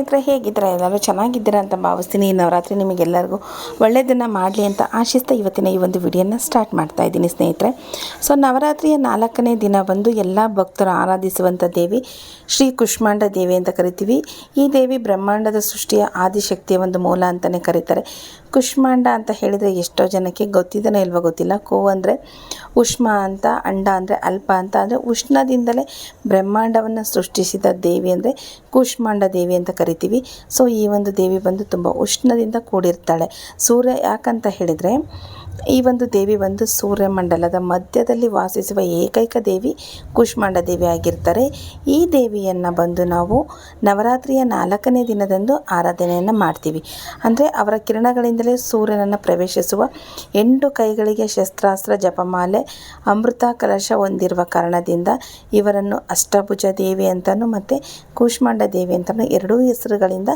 ಸ್ನೇಹಿತರೆ, ಹೇಗಿದ್ದೀರಾ? ಎಲ್ಲರೂ ಚೆನ್ನಾಗಿದ್ದೀರಾ ಅಂತ ಭಾವಿಸ್ತೀನಿ. ಈ ನವರಾತ್ರಿ ನಿಮಗೆಲ್ಲರಿಗೂ ಒಳ್ಳೆಯದನ್ನು ಮಾಡಲಿ ಅಂತ ಆಶಿಸ್ತಾ ಇವತ್ತಿನ ಈ ಒಂದು ವಿಡಿಯೋನ ಸ್ಟಾರ್ಟ್ ಮಾಡ್ತಾ ಇದ್ದೀನಿ ಸ್ನೇಹಿತರೆ. ಸೊ, ನವರಾತ್ರಿಯ ನಾಲ್ಕನೇ ದಿನ ಬಂದು ಎಲ್ಲ ಭಕ್ತರು ಆರಾಧಿಸುವಂಥ ದೇವಿ ಶ್ರೀ ಕುಷ್ಮಾಂಡ ದೇವಿ ಅಂತ ಕರಿತೀವಿ. ಈ ದೇವಿ ಬ್ರಹ್ಮಾಂಡದ ಸೃಷ್ಟಿಯ ಆದಿಶಕ್ತಿಯ ಒಂದು ಮೂಲ ಅಂತಲೇ ಕರೀತಾರೆ. ಕುಷ್ಮಾಂಡ ಅಂತ ಹೇಳಿದರೆ ಎಷ್ಟೋ ಜನಕ್ಕೆ ಗೊತ್ತಿದ್ದಾನೆ ಇಲ್ವೋ ಗೊತ್ತಿಲ್ಲ. ಕೋ ಅಂದರೆ ಉಷ್ಮ ಅಂತ, ಅಂಡ ಅಂದರೆ ಅಲ್ಪ ಅಂತ. ಅಂದರೆ ಉಷ್ಣದಿಂದಲೇ ಬ್ರಹ್ಮಾಂಡವನ್ನು ಸೃಷ್ಟಿಸಿದ ದೇವಿ ಅಂದರೆ ಕುಷ್ಮಾಂಡ ದೇವಿ ಅಂತ ಕರಿತೀವಿ. ಸೊ ಈ ಒಂದು ದೇವಿ ಬಂದು ತುಂಬ ಉಷ್ಣದಿಂದ ಕೂಡಿರ್ತಾಳೆ. ಸೂರ್ಯ ಯಾಕಂತ ಹೇಳಿದರೆ, ಈ ಒಂದು ದೇವಿ ಬಂದು ಸೂರ್ಯಮಂಡಲದ ಮಧ್ಯದಲ್ಲಿ ವಾಸಿಸುವ ಏಕೈಕ ದೇವಿ ಕುಷ್ಮಾಂಡ ದೇವಿ ಆಗಿರ್ತಾರೆ. ಈ ದೇವಿಯನ್ನು ಬಂದು ನಾವು ನವರಾತ್ರಿಯ ನಾಲ್ಕನೇ ದಿನದಂದು ಆರಾಧನೆಯನ್ನು ಮಾಡ್ತೀವಿ. ಅಂದರೆ ಅವರ ಕಿರಣಗಳಿಂದಲೇ ಸೂರ್ಯನನ್ನು ಪ್ರವೇಶಿಸುವ ಎಂಟು ಕೈಗಳಿಗೆ ಶಸ್ತ್ರಾಸ್ತ್ರ, ಜಪಮಾಲೆ, ಅಮೃತ ಕಲಶ ಹೊಂದಿರುವ ಕಾರಣದಿಂದ ಇವರನ್ನು ಅಷ್ಟಭುಜ ದೇವಿ ಅಂತಲೂ ಮತ್ತು ಕೂಷ್ಮಾಂಡ ದೇವಿ ಅಂತಲೂ ಎರಡೂ ಹೆಸರುಗಳಿಂದ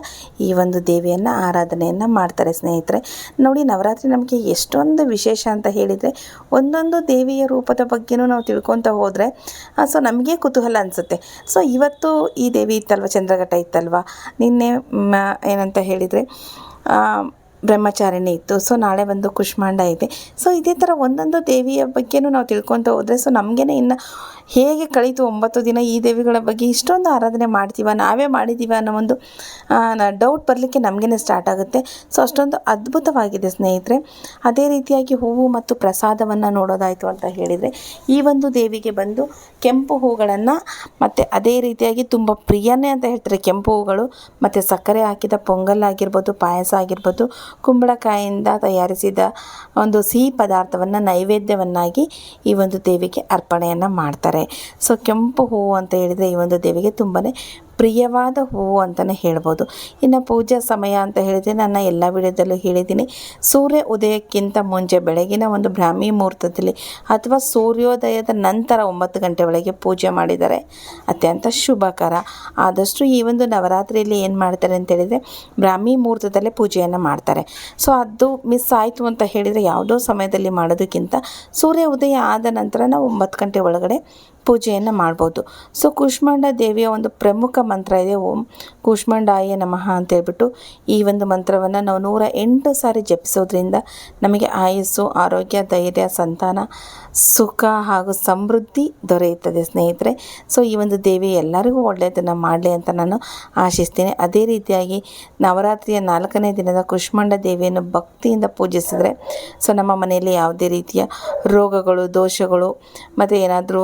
ಈ ಒಂದು ದೇವಿಯನ್ನು ಆರಾಧನೆಯನ್ನು ಮಾಡ್ತಾರೆ. ಸ್ನೇಹಿತರೆ, ನೋಡಿ ನವರಾತ್ರಿ ನಮಗೆ ಎಷ್ಟೊಂದು ವಿಶೇಷ ಅಂತ ಹೇಳಿದರೆ ಒಂದೊಂದು ದೇವಿಯ ರೂಪದ ಬಗ್ಗೆನೂ ನಾವು ತಿಳ್ಕೊತ ಹೋದರೆ ಸೊ ನಮಗೆ ಕುತೂಹಲ ಅನಿಸುತ್ತೆ. ಸೊ ಇವತ್ತು ಈ ದೇವಿ ಇತ್ತಲ್ವ, ಚಂದ್ರಘಟ್ಟ ಇತ್ತಲ್ವ? ನಿನ್ನೆ ಏನಂತ ಹೇಳಿದರೆ ಬ್ರಹ್ಮಚಾರಿಣಿ ಇತ್ತು. ಸೊ ನಾಳೆ ಬಂದು ಕುಷ್ಮಾಂಡ ಇದೆ. ಸೊ ಇದೇ ಥರ ಒಂದೊಂದು ದೇವಿಯ ಬಗ್ಗೆನೂ ನಾವು ತಿಳ್ಕೊತ ಹೋದರೆ ಸೊ ನಮಗೇನೆ ಇನ್ನು ಹೇಗೆ ಕಳೀತು ಒಂಬತ್ತು ದಿನ ಈ ದೇವಿಗಳ ಬಗ್ಗೆ ಇಷ್ಟೊಂದು ಆರಾಧನೆ ಮಾಡ್ತೀವ, ನಾವೇ ಮಾಡಿದ್ದೀವ ಅನ್ನೋ ಒಂದು ಡೌಟ್ ಬರಲಿಕ್ಕೆ ನಮಗೇ ಸ್ಟಾರ್ಟ್ ಆಗುತ್ತೆ. ಸೊ ಅಷ್ಟೊಂದು ಅದ್ಭುತವಾಗಿದೆ ಸ್ನೇಹಿತರೆ. ಅದೇ ರೀತಿಯಾಗಿ ಹೂವು ಮತ್ತು ಪ್ರಸಾದವನ್ನು ನೋಡೋದಾಯಿತು ಅಂತ ಹೇಳಿದರೆ, ಈ ಒಂದು ದೇವಿಗೆ ಬಂದು ಕೆಂಪು ಹೂಗಳನ್ನು ಮತ್ತು ಅದೇ ರೀತಿಯಾಗಿ ತುಂಬ ಪ್ರಿಯನೇ ಅಂತ ಹೇಳ್ತಾರೆ ಕೆಂಪು ಹೂಗಳು. ಮತ್ತು ಸಕ್ಕರೆ ಹಾಕಿದ ಪೊಂಗಲ್ ಆಗಿರ್ಬೋದು ಪಾಯಸ ಆಗಿರ್ಬೋದು ಕುಂಬಳಕಾಯಿಯಿಂದ ತಯಾರಿಸಿದ ಒಂದು ಸಿಹಿ ಪದಾರ್ಥವನ್ನು ನೈವೇದ್ಯವನ್ನಾಗಿ ಈ ಒಂದು ದೇವಿಗೆ ಅರ್ಪಣೆಯನ್ನು ಮಾಡ್ತಾರೆ. ಸೊ ಕೆಂಪು ಹೂವು ಅಂತ ಹೇಳಿದರೆ ಈ ಒಂದು ದೇವಿಗೆ ತುಂಬಾ ಪ್ರಿಯವಾದ ಹೂವು ಅಂತಲೇ ಹೇಳ್ಬೋದು. ಇನ್ನು ಪೂಜಾ ಸಮಯ ಅಂತ ಹೇಳಿದರೆ ನನ್ನ ಎಲ್ಲ ವಿಡಿಯೋದಲ್ಲೂ ಹೇಳಿದ್ದೀನಿ. ಸೂರ್ಯ ಉದಯಕ್ಕಿಂತ ಮುಂಚೆ ಬೆಳಗಿನ ಒಂದು ಬ್ರಾಹ್ಮಿ ಮುಹೂರ್ತದಲ್ಲಿ ಅಥವಾ ಸೂರ್ಯೋದಯದ ನಂತರ ಒಂಬತ್ತು ಗಂಟೆ ಒಳಗೆ ಪೂಜೆ ಮಾಡಿದರೆ ಅತ್ಯಂತ ಶುಭಕರ. ಆದಷ್ಟು ಈ ಒಂದು ನವರಾತ್ರಿಯಲ್ಲಿ ಏನು ಮಾಡ್ತಾರೆ ಅಂತ ಹೇಳಿದರೆ ಬ್ರಾಹ್ಮಿ ಮುಹೂರ್ತದಲ್ಲೇ ಪೂಜೆಯನ್ನು ಮಾಡ್ತಾರೆ. ಸೊ ಅದು ಮಿಸ್ ಆಯಿತು ಅಂತ ಹೇಳಿದರೆ ಯಾವುದೋ ಸಮಯದಲ್ಲಿ ಮಾಡೋದಕ್ಕಿಂತ ಸೂರ್ಯ ಉದಯ ಆದ ನಂತರ ನಾವು ಒಂಬತ್ತು ಗಂಟೆ ಒಳಗಡೆ ಪೂಜೆಯನ್ನು ಮಾಡ್ಬೋದು. ಸೊ ಕೂಷ್ಮಾಂಡ ದೇವಿಯ ಒಂದು ಪ್ರಮುಖ ಮಂತ್ರ ಇದೆ. ಓಂ ಕೂಷ್ಮಾಂಡಾಯ ನಮಃ ಅಂತ ಹೇಳ್ಬಿಟ್ಟು ಈ ಒಂದು ಮಂತ್ರವನ್ನು ನಾವು ನೂರ ಎಂಟು ಸಾರಿ ಜಪಿಸೋದ್ರಿಂದ ನಮಗೆ ಆಯಸ್ಸು, ಆರೋಗ್ಯ, ಧೈರ್ಯ, ಸಂತಾನ, ಸುಖ ಹಾಗೂ ಸಮೃದ್ಧಿ ದೊರೆಯುತ್ತದೆ ಸ್ನೇಹಿತರೆ. ಸೊ ಈ ಒಂದು ದೇವಿ ಎಲ್ಲರಿಗೂ ಒಳ್ಳೆಯದನ್ನು ಮಾಡಲಿ ಅಂತ ನಾನು ಆಶಿಸ್ತೀನಿ. ಅದೇ ರೀತಿಯಾಗಿ ನವರಾತ್ರಿಯ ನಾಲ್ಕನೇ ದಿನದ ಕುಷ್ಮಾಂಡ ದೇವಿಯನ್ನು ಭಕ್ತಿಯಿಂದ ಪೂಜಿಸಿದರೆ ಸೊ ನಮ್ಮ ಮನೆಯಲ್ಲಿ ಯಾವುದೇ ರೀತಿಯ ರೋಗಗಳು, ದೋಷಗಳು, ಮತ್ತು ಏನಾದರೂ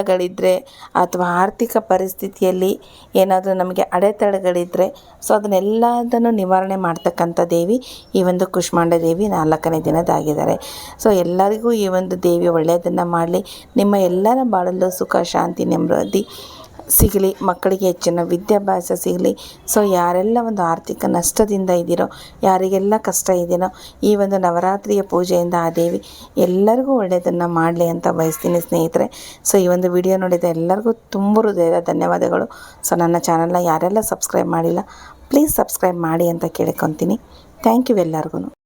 ಕಲಹಗಳಿದ್ದರೆ ಅಥವಾ ಆರ್ಥಿಕ ಪರಿಸ್ಥಿತಿಯಲ್ಲಿ ಏನಾದರೂ ನಮಗೆ ಅಡೆತಡೆಗಳಿದ್ದರೆ ಸೊ ಅದನ್ನೆಲ್ಲದನ್ನು ನಿವಾರಣೆ ಮಾಡ್ತಕ್ಕಂಥ ದೇವಿ ಈ ಒಂದು ಕುಷ್ಮಾಂಡ ದೇವಿ ನಾಲ್ಕನೇ ದಿನದಾಗಿದ್ದಾರೆ. ಸೊ ಎಲ್ಲರಿಗೂ ಈ ಒಂದು ದೇವಿ ಒಳ್ಳೆಯದನ್ನು ಮಾಡಲಿ. ನಿಮ್ಮ ಎಲ್ಲರ ಬಾಳಲ್ಲೂ ಸುಖ, ಶಾಂತಿ, ನೆಮ್ಮದಿ ಸಿಗಲಿ, ಮಕ್ಕಳಿಗೆ ಹೆಚ್ಚಿನ ವಿದ್ಯಾಭ್ಯಾಸ ಸಿಗಲಿ. ಸೊ ಯಾರೆಲ್ಲ ಒಂದು ಆರ್ಥಿಕ ನಷ್ಟದಿಂದ ಇದ್ದೀರೋ, ಯಾರಿಗೆಲ್ಲ ಕಷ್ಟ ಇದೆಯೋ, ಈ ಒಂದು ನವರಾತ್ರಿಯ ಪೂಜೆಯಿಂದ ಆ ದೇವಿ ಎಲ್ಲರಿಗೂ ಒಳ್ಳೆಯದನ್ನು ಮಾಡಲಿ ಅಂತ ಬಯಸ್ತೀನಿ ಸ್ನೇಹಿತರೆ. ಸೊ ಈ ಒಂದು ವಿಡಿಯೋ ನೋಡಿದ ಎಲ್ಲರಿಗೂ ತುಂಬ ಹೃದಯದ ಧನ್ಯವಾದಗಳು. ಸೊ ನನ್ನ ಚಾನಲ್ನ ಯಾರೆಲ್ಲ ಸಬ್ಸ್ಕ್ರೈಬ್ ಮಾಡಿಲ್ಲ, ಪ್ಲೀಸ್ ಸಬ್ಸ್ಕ್ರೈಬ್ ಮಾಡಿ ಅಂತ ಕೇಳ್ಕೊತೀನಿ. ಥ್ಯಾಂಕ್ ಯು ಎಲ್ಲರಿಗೂ.